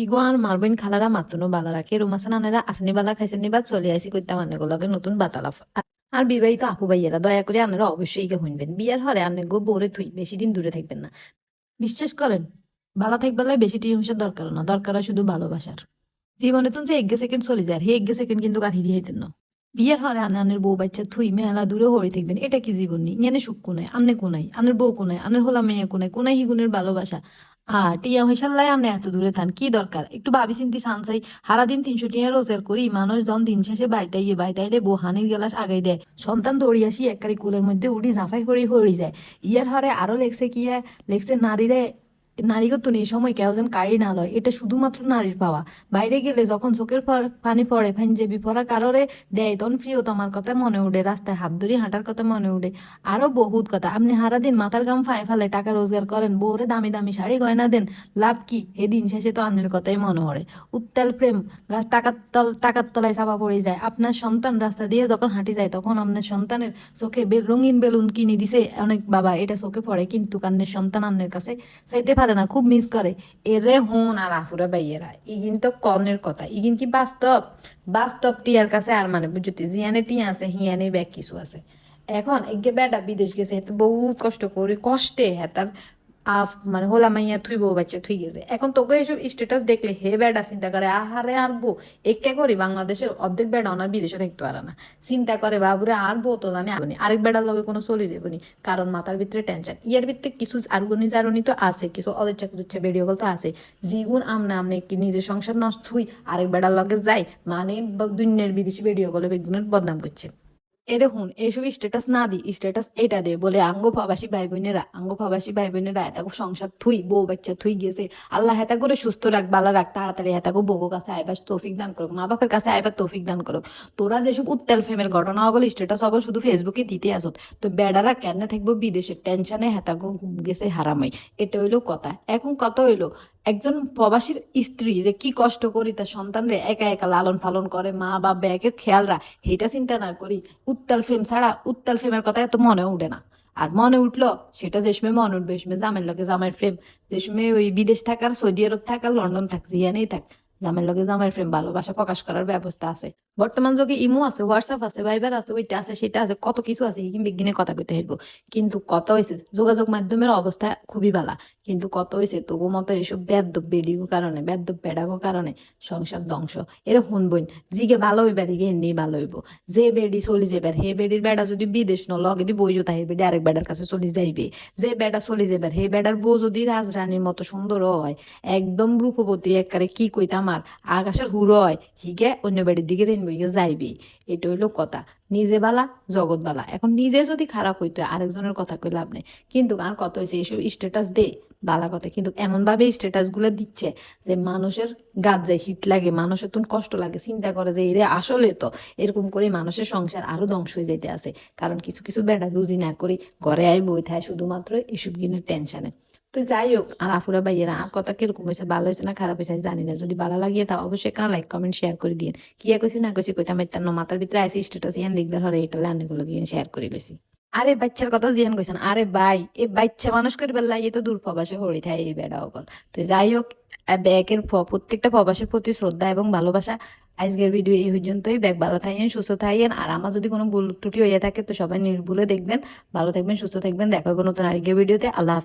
Ego মারবেন, খালারা, মাতুনো বালা রাখে রুমাসান, আনেরা, আসনি, বালা খাইছেন নিবা চলে আসি কইতা মানে গোলাকে নতুন বাতালাফ আর বিবাহিত আপু ভাইয়েরা, দয়া করে আনারা অবশ্যই ইগে হইবেন বিয়ার হরে আনে গো বোরে থুই, বেশি দিন দূরে থাকবেন না। বিশ্বাস করেন ভালো থাকবেলায় বেশি টিউশন দরকার না দরকার হয় শুধু ভালোবাসার। জীবনে তুমি যে এগ্গে সেকেন্ড চলে যায় হে এগ্গে সেকেন্ড কিন্তু আর হিরি হইতেন না। বিয়ের হরে আনে আনের বউ বাচ্চা থুই, মেলা দূরে হরে থাকবেন। এটা কি জীবন নি ইয়ানে সুখ কোনাই আন্নে কোনাই আনের বউ কোনাই আনের হোলা মেয়ে কোনাই কোনাই হিগুনের ভালোবাসা? আর টিয়া হইসাল্লাই আনে এত দূরে থান, কি দরকার? একটু ভাবি চিন্তি সানসাই সারাদিন তিনশো টিয়া রোজগার করি, মানুষ জন দিন শেষে বাইতাইয়ে বাইতাইলে বউ হানির গেলাস আগাই দেয়। সন্তান দৌড়ি আসি এককারি কুলের মধ্যে উঠি জাফাই হরি হরি যায়। ইয়ার হরে আরও লেখছে কি লেগছে নারীরে নারীগত নেই, সময় কেউ যেন কারি না লয়। এটা শুধুমাত্র নারীর পাওয়া। বাইরে গেলে যখন চোখের পানি পড়ে ফাইনজেবি পড়া কারোরে দেয়, তখন প্রিয় তোমার কথা মনে উঠে, রাস্তায় হাত ধরে হাঁটার কথা মনে উঠে। আরও বহুত কথা। আপনি সারাদিন মাথার গাম ফায় ফালে টাকা রোজগার করেন, বউরে দামি দামি শাড়ি গয়না দেন, লাভ কি? এদিন শেষে তো আন্নের কথাই মনে পড়ে। উত্তাল প্রেম। টাকার তল টাকার তলায় চাপা পড়ে যায়। আপনার সন্তান রাস্তা দিয়ে যখন হাঁটি যায়, তখন আপনার সন্তানের চোখে রঙিন বেলুন কিনে দিছে। অনেক বাবা এটা চোখে পড়ে, কিন্তু কান্নের সন্তান আন্নের কাছে চাইতে পারে না, খুব মিস করে। এরে হুন আর আফুরা বাইয়েরা ইগিন তো কনের কথা। ইগিন কি বাস্তব? বাস্তব টিয়ার কাছে আর মানে বুঝতে, জিয়ানে টিয়া আছে, হিয়ানে ব্যাগ কিছু আছে। এখন একে বেটা বিদেশ গেছে বহুত কষ্ট করে, কষ্টে হ্যাঁ তার আফ মানে হোলা মাইয়া থুই বউ বাচ্চা থুই গেছে। এখন তোকে এইসব স্ট্যাটাস দেখলে হে বেটা চিন্তা করে, আহারে আর বউ। একে করি বাংলাদেশের অর্ধেক বেটা ওনার বিদেশে দেখতে পারে না। চিন্তা করে বাবুরে, আর তো জানি আগুনি আরেক বেটার লগে কোনো চলে যাবনি কারণ মাথার ভিতরে টেনশন ইয়ার ভিতরে কিছু আরগুনি জারুনি তো আছে, কিছু অদেচ্ছা কুচ্ছা ভিডিও কল তো আছে। জিগুন আমনে আমনে কি নিজের সংসার নষ্ট হই আরেক বেটার লগে যাই। মানে দুনিয়ার বিদেশি ভিডিও কলে বেগুনের বদনাম করছে। এ দেখুন এইসব স্ট্যাটাস না দি স্ট্যাটাস এটা দে বলে, আঙ্গ প্রবাসী ভাই বোনেরা আঙ্গ প্রবাসী ভাই বোনেরা এতাকে সংসার থুই, বউ বাচ্চা থুই গেছে। আল্লাহ হেতা করে সুস্থ রাখ, বালা রাখ, তাড়াতাড়ি হেতাকে বউর কাছে আইবার তৌফিক দান করুক, মা বাপের কাছে আইবার তৌফিক দান করুক। তোরা যেসব উত্তাল ফেমের ঘটনা অগল স্ট্যাটাস অগল শুধু ফেসবুকে দিতে আসত। তো বেড়ারা কেন থাকব বিদেশের টেনশনে হেতাকে ঘুম গেছে হারামাই এটা হইল কথা। এখন কত হইল একজন প্রবাসীর স্ত্রী যে কি কষ্ট করি, তার সন্তানরে একা একা লালন পালন করে, মা বাপ, ব্যাগের খেয়াল রাখ এটা চিন্তা না করি। উত্তাল ফ্রেম ছাড়া উত্তাল ফ্রেমের কথা এত মনে উঠে না। আর মনে উঠল, সেটা যে মনে উঠবে সময় জামের লোকে জামের ফ্রেম যে ওই বিদেশ থাকার, সৌদি আরব থাকার, লন্ডন থাক জিয়ানেই থাক জামের লগে জামাইয়ের ফ্রেম ভালোবাসা প্রকাশ করার ব্যবস্থা আছে। বর্তমান যুগে ইমো আছে হোয়াটসঅ্যাপ আছে ভাইবার আছে, ওইটা আছে, সেটা আছে, কত কিছু আছে বিজ্ঞানে কথা কইতে হইব। কিন্তু কত হয়েছে যোগাযোগ মাধ্যমের অবস্থা খুবই ভালা কিন্তু কত হয়েছে তবু মতো এসব বেদ্য বেডিগো কারণে বেদ্য পেডাগো কারণে সংসার ধ্বংস। এরা হুন বোন, জিগে ভালো হইবার ইগে এমনি ভালো হইব। যে বেডি চলি যাবার হে বেডির বেড়া যদি বিদেশ ন লগে দি বই যোতা হে বেডি আরেক বেড়ার কাছে চলি যাইবে। যে বেড়া চলি যাবার হে বেড়ার বউ যদি রাজরানীর মতো সুন্দর হয়, একদম রূপবতী, একবারে কি কইতাম আর আকাশের হুড়ো হয়, হিগে অন্য বাড়ির দিকে রেনবো হিগে যাইবে। এটা হইল কথা। নিজে বালা, জগৎ বালা। এখন নিজে যদি খারাপ হইতো, আরেকজনের কথা কই লাভ নেই। কিন্তু আর কত হয়েছে এইসব স্ট্যাটাস দে। বালা কথা, কিন্তু এমন ভাবে স্ট্যাটাসগুলো দিচ্ছে যে মানুষের গাত যায়, হিট লাগে, মানুষের তুন কষ্ট লাগে, চিন্তা করে যে এরে আসলে তো এরকম করে মানুষের সংসার আরও ধ্বংস হয়ে যেতে আছে। কারণ কিছু কিছু বেড়া রুজি না করে, ঘরে আই বই থাকে শুধুমাত্র এসব কিনে টেনশনে তো যাই হোক, আর আফুরা ভাইয়েরা, আর কথা কীরকম হয়েছে? ভালো হয়েছে না খারাপ হয়েছে? জানি না। যদি ভালো লাগিয়ে তা অবশ্যই এখানে লাইক কমেন্ট শেয়ার করে দিন কি কইছি, না কইছি, কইতাম তার মাথার ভিতরে আইসি স্ট্যাটাস ইয়ান দেখবে হরে এটা লাইনে গুলো, গিয়ে শেয়ার করে লইছি। আরে বাচ্চার কথা জিয়ান কইছেন আরে ভাই, এ বাচ্চা মানুষ করে বেলা, এ তো দূর প্রবাসে হরি থাকে এই বেড়া অকল তো যাই হোক ব্যাগের প্রত্যেকটা প্রবাসের প্রতি শ্রদ্ধা এবং ভালোবাসা। আজকের ভিডিও এই পর্যন্তই। ব্যাগ ভালো থাকেন সুস্থ থাকেন আর আমার যদি কোনো ভুল ত্রুটি হয়ে থাকে, তো সবাই নির্ভুলে দেখবেন। ভালো থাকবেন, সুস্থ থাকবেন। দেখা হবে নতুন আরেকটা ভিডিওতে আল্লাহ।